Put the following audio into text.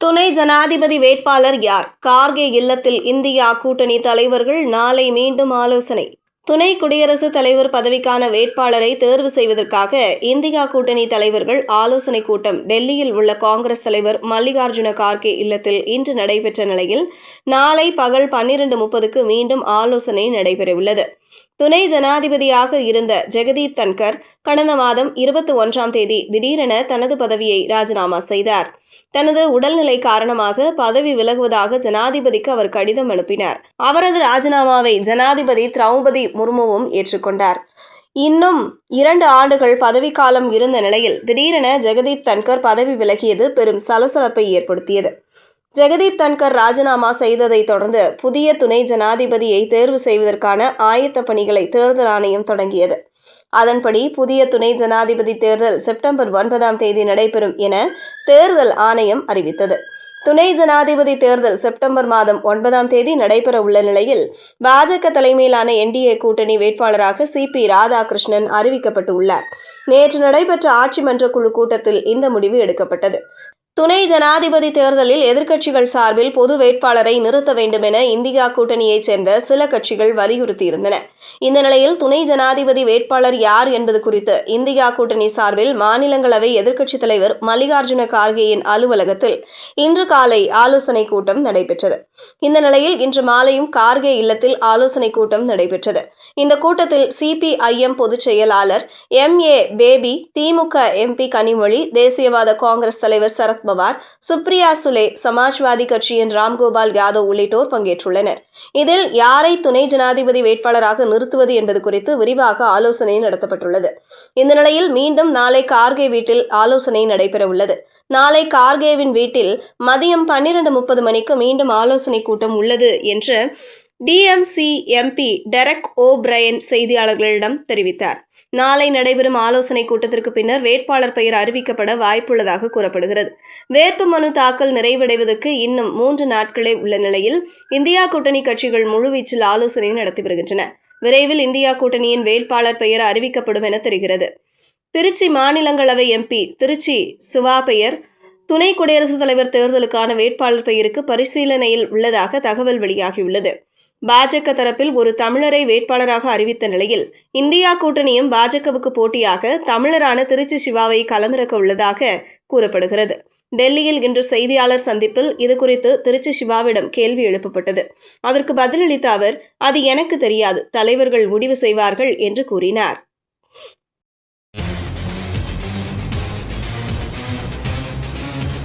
துணை ஜனாதிபதி வேட்பாளர் யார்? கார்கே இல்லத்தில் இந்தியா கூட்டணி தலைவர்கள் நாளை மீண்டும் ஆலோசனை. துணை குடியரசுத் தலைவர் பதவிக்கான வேட்பாளரை தேர்வு செய்வதற்காக இந்தியா கூட்டணி தலைவர்கள் ஆலோசனைக் கூட்டம். டெல்லியில் உள்ள காங்கிரஸ் தலைவர் மல்லிகார்ஜுன கார்கே இல்லத்தில் இன்று நடைபெற்ற நிலையில் நாளை பகல் பன்னிரண்டு முப்பதுக்கு மீண்டும் ஆலோசனை நடைபெறவுள்ளது. துணை ஜனாதிபதியாக இருந்த ஜெகதீப் தன்கர் கடந்த மாதம் இருபத்தி ஒன்றாம் தேதி திடீரென தனது பதவியை ராஜினாமா செய்தார். தனது உடல்நிலை காரணமாக பதவி விலகுவதாக ஜனாதிபதிக்கு அவர் கடிதம் அனுப்பினார் அவரது ராஜினாமாவை ஜனாதிபதி திரௌபதி முர்முவும் ஏற்றுக்கொண்டார். இன்னும் இரண்டு ஆண்டுகள் பதவிக்காலம் இருந்த நிலையில் திடீரென ஜெகதீப் தன்கர் பதவி விலகியது பெரும் சலசலப்பை ஏற்படுத்தியது. ஜெகதீப் தன்கர் ராஜினாமா செய்ததை தொடர்ந்து புதிய துணை ஜனாதிபதியை தேர்வு செய்வதற்கான ஆயத்த பணிகளை தேர்தல் ஆணையம் தொடங்கியது. அதன்படி புதிய துணை ஜனாதிபதி தேர்தல் செப்டம்பர் ஒன்பதாம் தேதி நடைபெறும் என தேர்தல் ஆணையம் அறிவித்தது. துணை ஜனாதிபதி தேர்தல் செப்டம்பர் மாதம் ஒன்பதாம் தேதி நடைபெற உள்ள நிலையில் பாஜக தலைமையிலான என்டிஏ கூட்டணி வேட்பாளராக சி பி ராதாகிருஷ்ணன் அறிவிக்கப்பட்டுள்ளார். நேற்று நடைபெற்ற ஆட்சி மன்ற குழு கூட்டத்தில் இந்த முடிவு எடுக்கப்பட்டது. துணை ஜனாதிபதி தேர்தலில் எதிர்க்கட்சிகள் சார்பில் பொது வேட்பாளரை நிறுத்த வேண்டும் என இந்தியா கூட்டணியைச் சேர்ந்த சில கட்சிகள் வலியுறுத்தியிருந்தன. இந்த நிலையில் துணை ஜனாதிபதி வேட்பாளர் யார் என்பது குறித்து இந்தியா கூட்டணி சார்பில் மாநிலங்களவை எதிர்க்கட்சித் தலைவர் மல்லிகார்ஜுன கார்கேயின் அலுவலகத்தில் இன்று காலை ஆலோசனைக் கூட்டம் நடைபெற்றது. இந்த நிலையில் இன்று மாலையும் கார்கே இல்லத்தில் ஆலோசனைக் கூட்டம் நடைபெற்றது. இந்த கூட்டத்தில் சிபிஐஎம் பொதுச் செயலாளர் M A Baby DMK MP Kanimozhi தேசியவாத காங்கிரஸ் தலைவர் சரத் பவார் சுப்ரியா சுலே சமாஜ்வாதி கட்சியின் ராம்கோபால் யாதவ் உள்ளிட்டோர் பங்கேற்றுள்ளனர். இதில் யாரை துணை ஜனாதிபதி வேட்பாளராக நிறுத்துவது என்பது குறித்து விரிவாக ஆலோசனை நடத்தப்பட்டுள்ளது. இந்த நிலையில் மீண்டும் நாளை கார்கே வீட்டில் ஆலோசனை நடைபெறவுள்ளது. நாளை கார்கேவின் வீட்டில் மதியம் பன்னிரண்டு முப்பது மணிக்கு மீண்டும் ஆலோசனை கூட்டம் உள்ளது என்று TMC MP Derek O'Brien செய்தியாளர்களிடம் தெரிவித்தார். நாளை நடைபெறும் ஆலோசனை கூட்டத்திற்கு பின்னர் வேட்பாளர் பெயர் அறிவிக்கப்பட வாய்ப்புள்ளதாக கூறப்படுகிறது. வேட்புமனு தாக்கல் நிறைவடைவதற்கு இன்னும் மூன்று நாட்களே உள்ள நிலையில் இந்தியா கூட்டணி கட்சிகள் முழுவீச்சில் ஆலோசனை நடத்தி வருகின்றன. விரைவில் இந்தியா கூட்டணியின் வேட்பாளர் பெயர் அறிவிக்கப்படும் என தெரிகிறது. திருச்சி மாநிலங்களவை எம்பி திருச்சி சிவா பெயர் துணை குடியரசுத் தலைவர் தேர்தலுக்கான வேட்பாளர் பெயருக்கு பரிசீலனையில் உள்ளதாக தகவல் வெளியாகியுள்ளது. பாஜக தரப்பில் ஒரு தமிழரை வேட்பாளராக அறிவித்த நிலையில் இந்தியா கூட்டணியும் பாஜகவுக்கு போட்டியாக தமிழரான திருச்சி சிவாவை களமிறக்க உள்ளதாக கூறப்படுகிறது. டெல்லியில் இன்று செய்தியாளர் சந்திப்பில் இது குறித்து திருச்சி சிவாவிடம் கேள்வி எழுப்பப்பட்டது. அதற்கு பதிலளித்த அவர் அது எனக்கு தெரியாது தலைவர்கள் முடிவு செய்வார்கள் என்று கூறினார்.